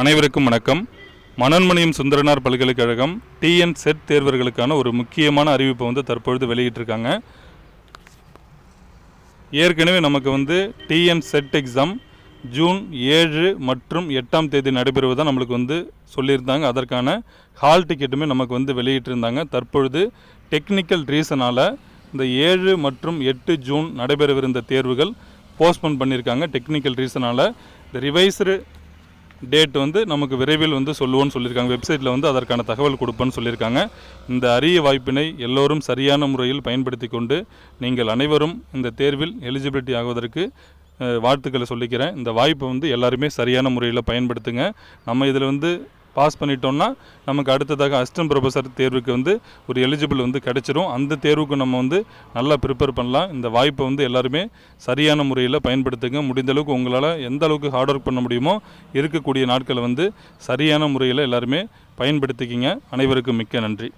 அனைவருக்கும் வணக்கம். மனோன்மணியம் சுந்தரனார் பல்கலைக்கழகம் டிஎன் செட் தேர்வர்களுக்கான ஒரு முக்கியமான அறிவிப்பை வந்து தற்பொழுது வெளியிட்டிருக்காங்க. ஏற்கனவே நமக்கு வந்து டிஎன் செட் எக்ஸாம் ஜூன் ஏழு மற்றும் எட்டாம் தேதி நடைபெறுவதாக நம்மளுக்கு வந்து சொல்லியிருந்தாங்க. அதற்கான ஹால் டிக்கெட்டுமே நமக்கு வந்து வெளியிட்டிருந்தாங்க. தற்பொழுது டெக்னிக்கல் ரீசனால் இந்த ஏழு மற்றும் எட்டு ஜூன் நடைபெறவிருந்த தேர்வுகள் போஸ்ட்போன் பண்ணியிருக்காங்க. டெக்னிக்கல் ரீசனால் இந்த ரிவைஸ்டு டேட் வந்து நமக்கு விரைவில் வந்து சொல்லுவோன்னு சொல்லியிருக்காங்க. வெப்சைட்டில் வந்து அதற்கான தகவல் கொடுப்பேன்னு சொல்லியிருக்காங்க. இந்த அரிய வாய்ப்பினை எல்லோரும் சரியான முறையில் பயன்படுத்தி கொண்டு நீங்கள் அனைவரும் இந்த தேர்வில் எலிஜிபிலிட்டி ஆகுவதற்கு வாழ்த்துக்களை சொல்லிக்கிறேன். இந்த வாய்ப்பை வந்து எல்லாருமே சரியான முறையில் பயன்படுத்துங்க. நம்ம இதில் வந்து பாஸ் பண்ணிட்டோம்னா நமக்கு அடுத்ததாக அசிஸ்டன்ட் ப்ரொஃபஸர் தேர்வுக்கு வந்து ஒரு எலிஜிபிள் வந்து கிடைச்சிரும். அந்த தேர்வுக்கு நம்ம வந்து நல்லா ப்ரிப்பேர் பண்ணலாம். இந்த வாய்ப்பை வந்து எல்லாருமே சரியான முறையில் பயன்படுத்துங்க. முடிந்தளவுக்கு உங்களால் எந்த அளவுக்கு ஹார்ட் ஒர்க் பண்ண முடியுமோ இருக்கக்கூடிய நாட்களை வந்து சரியான முறையில் எல்லாருமே பயன்படுத்திக்கிங்க. அனைவருக்கும் மிக்க நன்றி.